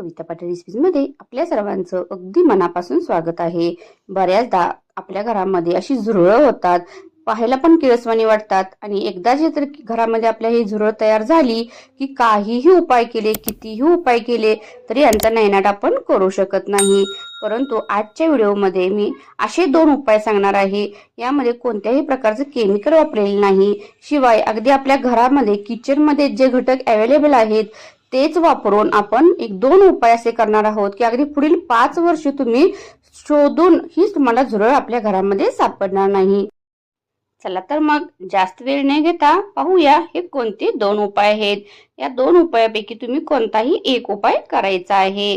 कविता पाटील रेसिपीजमध्ये आपल्या सर्वांचं अगदी मनापासून स्वागत आहे. बऱ्याचदा आपल्या घरामध्ये अशी झुरळं होतात पाहायला पण किळसवाणी वाटतात आणि एकदा जे तर घरामध्ये आपल्या ही झुरळ तयार झाली की काहीही उपाय केले कितीही उपाय केले तरी यांचा नैनाट आपण करू शकत नाही. परंतु आजच्या व्हिडिओमध्ये मी असे दोन उपाय सांगणार आहे. यामध्ये कोणत्याही प्रकारचं केमिकल वापरलेलं नाही. शिवाय अगदी आपल्या घरामध्ये किचनमध्ये जे घटक अवेलेबल आहेत तेच वापरून आपण एक दोन उपाय असे करणार आहोत की अगदी पुढील पाच वर्ष तुम्ही शोधून हीच तुम्हाला झुरळ आपल्या घरामध्ये सापडणार नाही. चला तर मग जास्त वेळ न घेता पाहूया हे कोणते दोन उपाय आहेत. या दोन उपायापैकी तुम्ही कोणताही एक उपाय करायचा आहे.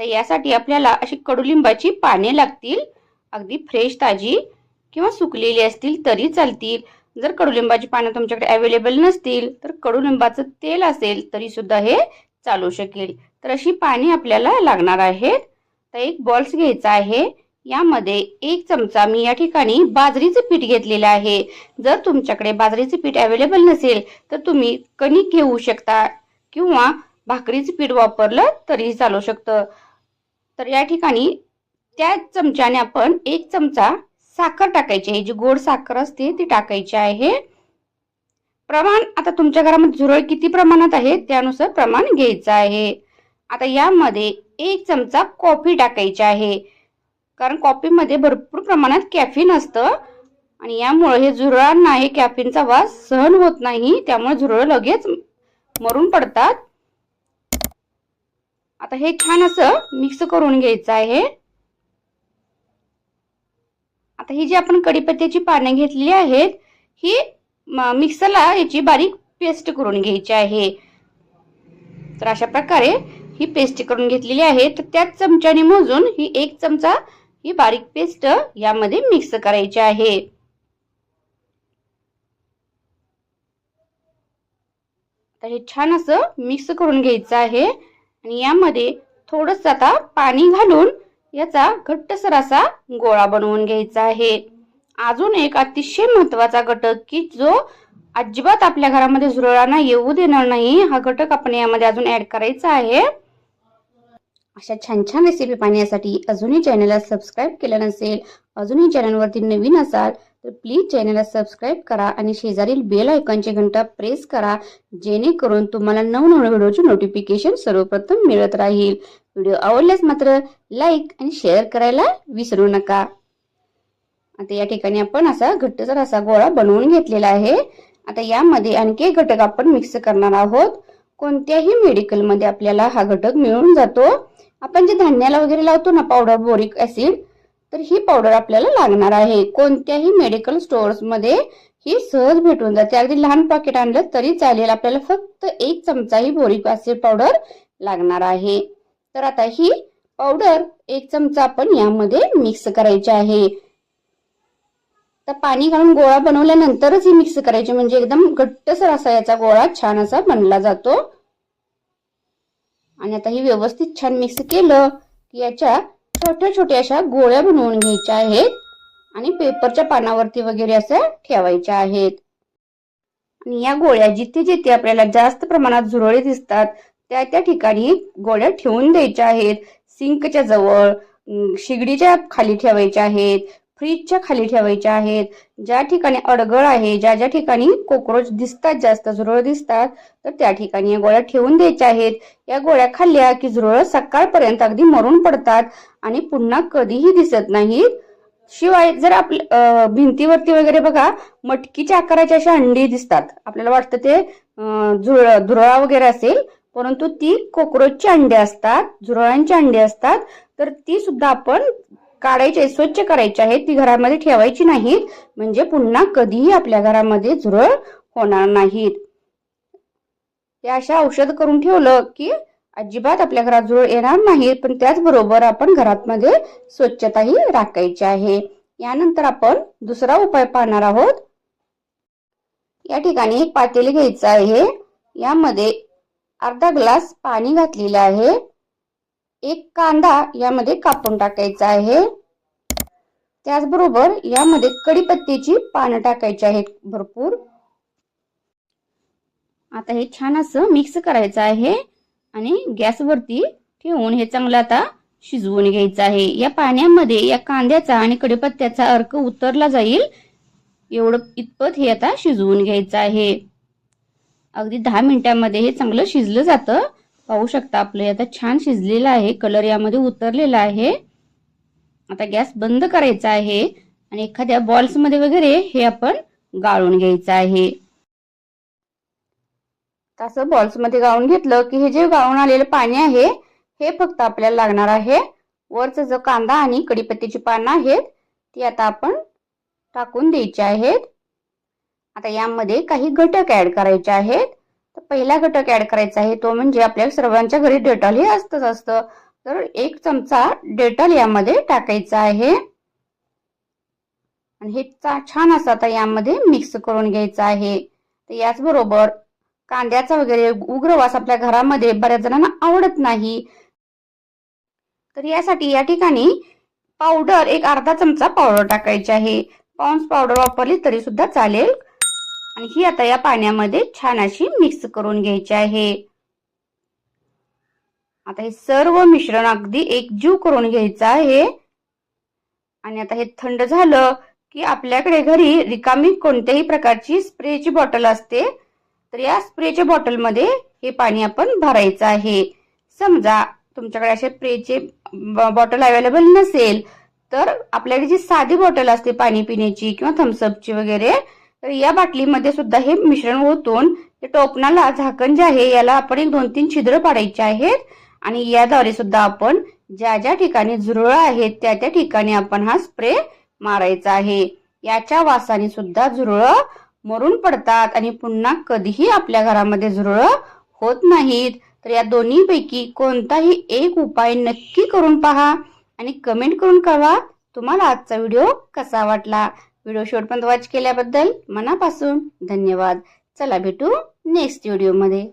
तर यासाठी आपल्याला अशी कडुलिंबाची पाने लागतील. अगदी फ्रेश ताजी किंवा सुकलेली असतील तरी चालतील. जर कडुलिंबाची पानं तुमच्याकडे अवेलेबल नसतील तर कडुलिंबाचं तेल असेल तरी सुद्धा हे चालू शकेल. तर अशी पाने आपल्याला लागणार आहेत. तर एक बॉल्स घ्यायचा आहे. यामध्ये एक चमचा मी या ठिकाणी बाजरीचं पीठ घेतलेलं आहे. जर तुमच्याकडे बाजरीचं पीठ अवेलेबल नसेल तर तुम्ही कणिक घेऊ शकता किंवा भाकरीचं पीठ वापरलं तरीही चालू शकतं. तर या ठिकाणी त्या चमच्याने आपण एक चमचा साखर टाकायची आहे. जी गोड साखर असते ती टाकायची आहे. प्रमाण आता तुमच्या घरामध्ये झुरळ किती प्रमाणात आहे? त्यानुसार प्रमाण घ्यायचं आहे. आता यामध्ये एक चमचा कॉफी टाकायची आहे. कारण कॉफीमध्ये भरपूर प्रमाणात कॅफिन असतं. आणि यामुळे हे झुरळांना हे कॅफिनचा वास सहन होत नाही. त्यामुळे झुरळ लगेच मरून पडतात. आता हे छान असं मिक्स करून घ्यायचं आहे. आता ही जी आपण कढीपत्त्याची पाने घेतलेली आहेत ही मिक्सरला याची बारीक पेस्ट करून घ्यायची आहे. तर अशा प्रकारे ही पेस्ट करून घेतलेली आहे. तर त्याच चमच्याने मोजून ही एक चमचा ही बारीक पेस्ट यामध्ये मिक्स करायची आहे. तर हे छान असं मिक्स करून घ्यायचं आहे. आणि यामध्ये थोडस आता पाणी घालून याचा घट्टसर असा गोळा बनवून घ्यायचा आहे. अजून एक अतिशय महत्त्वाचा घटक की जो अजिबात आपल्या घरामध्ये झुरळांना येऊ देणार नाही हा घटक आपण यामध्ये अजून ऍड करायचा आहे. अशा छान छान रेसिपी पाहण्यासाठी अजूनही चॅनलला सबस्क्राईब केलं नसेल अजूनही चॅनलवरती नवीन असाल तर प्लीज चॅनलला सबस्क्राईब करा आणि शेजारील बेल आयकॉनची घंटा प्रेस करा जेणेकरून तुम्हाला नवनवीन व्हिडिओचे नोटिफिकेशन सर्वप्रथम मिळत राहील. व्हिडिओ आवडल्यास मात्र लाईक आणि शेअर करायला विसरू नका. आता या ठिकाणी आपण असा घट्टसर असा गोळा बनवून घेतलेला आहे. आता यामध्ये आणखी एक घटक आपण मिक्स करणार आहोत. कोणत्याही मेडिकलमध्ये आपल्याला हा घटक मिळून जातो. आपण जे धान्याला वगैरे लावतो ना पावडर बोरिक ऍसिड तर ही पावडर आपल्याला लागणार आहे. कोणत्याही मेडिकल स्टोअर्समध्ये ही सहज भेटून जाते. अगदी लहान पॅकेट आणलं तरी चालेल. आपल्याला फक्त एक चमचा ही बोरिक ऍसिड पावडर लागणार आहे. तर आता ही पावडर एक चमचा आपण यामध्ये मिक्स करायची आहे. तर पाणी घालून गोळा बनवल्यानंतरच ही मिक्स करायची. म्हणजे एकदम घट्टसर असा याचा गोळा छान असा बनला जातो. आणि आता ही व्यवस्थित छान मिक्स केलं की याच्या छोट्या छोट्या अशा गोळ्या बनवून घ्यायच्या आहेत आणि पेपरच्या पानावरती वगैरे असं ठेवायच्या आहेत. आणि या गोळ्या जिथे जिथे आपल्याला जास्त प्रमाणात झुरळे दिसतात त्या त्या ठिकाणी गोळ्या ठेवून द्यायच्या आहेत. सिंकच्या जवळ शिगडीच्या खाली ठेवायच्या आहेत. फ्रीजच्या खाली ठेवायच्या आहेत. ज्या ठिकाणी अडगळ आहे ज्या ज्या ठिकाणी कोक्रोच दिसतात जास्त झुरळ दिसतात तर त्या ठिकाणी या गोळ्या ठेवून द्यायच्या आहेत. या गोळ्या खाल्ल्या की झुरळ सकाळपर्यंत अगदी मरून पडतात आणि पुन्हा कधीही दिसत नाहीत. शिवाय जर आपल्या भिंतीवरती वगैरे बघा मटकीच्या आकाराच्या अशा अंडी दिसतात. आपल्याला वाटतं ते झुरळ झुरळा वगैरे असेल परंतु ती कोक्रोचची अंडे असतात झुरळांची अंडे असतात तर ती सुद्धा आपण काढायचे स्वच्छ करायचे आहेत ती घरामध्ये ठेवायची नाहीत. म्हणजे पुन्हा कधीही आपल्या घरामध्ये झुरळ होणार नाहीत. ते अशा औषध करून ठेवलं की अजिबात आपल्या घरात झुरळ येणार नाही पण त्याचबरोबर आपण घरात मध्ये स्वच्छताही राखायची आहे. यानंतर आपण दुसरा उपाय पाहणार आहोत. या ठिकाणी एक पातेले घ्यायचं आहे. यामध्ये अर्धा ग्लास पाणी घातलेलं आहे. एक कांदा यामध्ये कापून टाकायचा आहे. त्याचबरोबर यामध्ये कडीपत्त्याची पानं टाकायची आहेत भरपूर. आता हे छान असं मिक्स करायचं आहे आणि गॅसवरती ठेवून हे चांगलं आता शिजवून घ्यायचं आहे. या पाण्यामध्ये या कांद्याचा आणि कडीपत्त्याचा अर्क उतरला जाईल. एवढं इतपत हे आता शिजवून घ्यायचं आहे. अगदी दहा मिनिटांमध्ये हे चांगलं शिजलं जातं. पाहू शकता आपलं. आता छान शिजलेलं आहे. कलर यामध्ये उतरलेला आहे. आता गॅस बंद करायचा आहे. आणि एखाद्या बॉल्समध्ये वगैरे हे आपण गाळून घ्यायचं आहे. तसं बॉल्समध्ये गाळून घेतलं की हे जे गाळून आलेलं पाणी आहे हे फक्त आपल्याला लागणार आहे. वरचा जो कांदा आणि कडीपत्तीची पानं आहेत ती आता आपण टाकून द्यायची आहेत. आता यामध्ये काही घटक ऍड करायचे आहेत. तर पहिला घटक ऍड करायचा आहे तो म्हणजे आपल्या सर्वांच्या घरी डेटॉल हे असतंच असतं. तर एक चमचा डेटॉल यामध्ये टाकायचा आहे. आणि हे छान असं आता यामध्ये मिक्स करून घ्यायचं आहे. तर याचबरोबर कांद्याचा वगैरे उग्रवास आपल्या घरामध्ये बऱ्याच जणांना आवडत नाही. तर यासाठी या ठिकाणी पावडर एक अर्धा चमचा पावडर टाकायची आहे. पॉन्स पावडर वापरली तरी सुद्धा चालेल. आणि ही आता या पाण्यामध्ये छान अशी मिक्स करून घ्यायची आहे. आता हे सर्व मिश्रण अगदी एकजीव करून घ्यायचं आहे. आणि आता हे थंड झालं की आपल्याकडे घरी रिकामी कोणत्याही प्रकारची स्प्रेची बॉटल असते तर या स्प्रेच्या बॉटलमध्ये हे पाणी आपण भरायचं आहे. समजा तुमच्याकडे असे स्प्रेचे बॉटल अवेलेबल नसेल तर आपल्याकडे जी साधी बॉटल असते पाणी पिण्याची किंवा थम्सअपची वगैरे तर या बाटलीमध्ये सुद्धा हे मिश्रण ओतून ते टोपणाला झाकण जे आहे याला आपण एक दोन तीन छिद्र पाडायचे आहेत. आणि याद्वारे सुद्धा आपण ज्या ज्या ठिकाणी झुरळ आहेत त्या त्या ठिकाणी आपण हा स्प्रे मारायचा आहे. याच्या वासाने सुद्धा झुरळ मरून पडतात आणि पुन्हा कधीही आपल्या घरामध्ये झुरळ होत नाहीत. तर या दोन्हीपैकी कोणताही एक उपाय नक्की करून पहा आणि कमेंट करून कळवा. तुम्हाला आजचा व्हिडिओ कसा वाटला? व्हिडिओ शेवटपर्यंत वॉच केल्याबद्दल मनापासून धन्यवाद. चला भेटू नेक्स्ट व्हिडिओमध्ये